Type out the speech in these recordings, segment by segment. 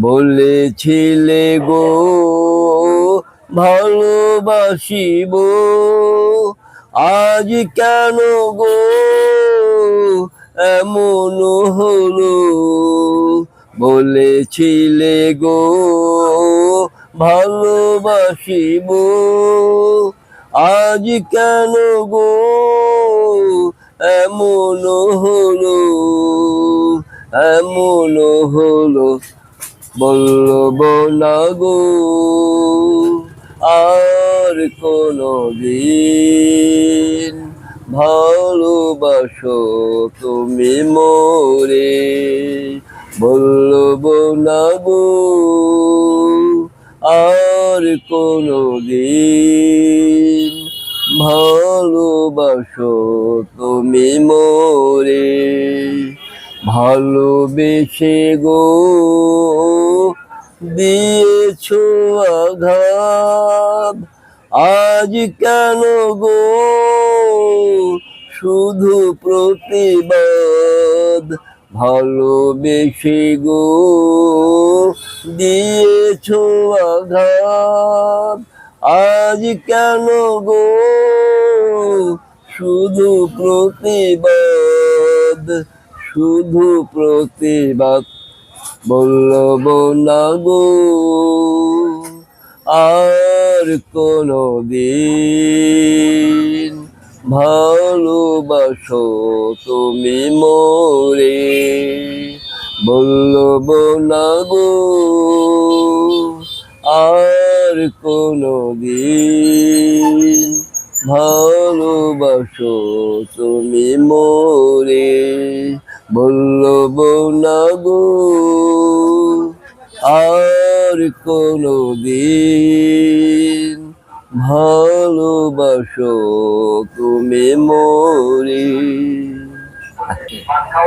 বলেছিলে গো, ভালোবাসিব। আজ কেন গো এমন হলো? বলেছিলে গো, ভালোবাসিব। আজ কেন গো এমন হলো? এমন হলো। বলব না আর কোনো দিন ভালোবাসো তুমি মোরে। বলব না আর কোনো দিন ভালোবাসো তুমি মোরে। ভালোবেসে গো দিয়েছ আঘাত। আজ কেন গো শুধু প্রতিবাদ? ভালোবেসে গো দিয়েছ আঘাত। আজ কেন গো শুধু প্রতিবাদ? শুধু প্রতিবাদ বলব না গো আর কোনো দিন ভালোবাসো তুমি মোরে। বলব না গো আর কোনো দিন ভালোবাসো তুমি মোরে। বলব না আর কোনো দিন ভালোবাসো তুমি মোরে।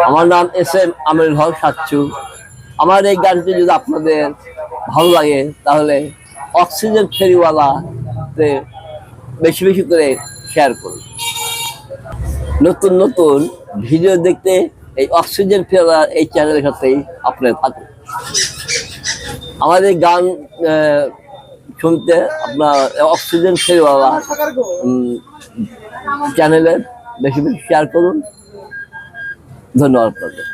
আমার নাম এস এম আমির হক সাচ্ছু আমার এই গানটি যদি আপনাদের ভালো লাগে, তাহলে অক্সিজেন ফেরিওয়ালাতে বেশি বেশি করে শেয়ার করুন। নতুন নতুন ভিডিও দেখতে এই অক্সিজেন ফেরা এই চ্যানেলের সাথেই আপনার থাকুন। আমাদের গান শুনতে আপনার অক্সিজেন ফেরিওয়ালা উম, চ্যানেলে বেশি বেশি শেয়ার করুন। ধন্যবাদ আপনাদের।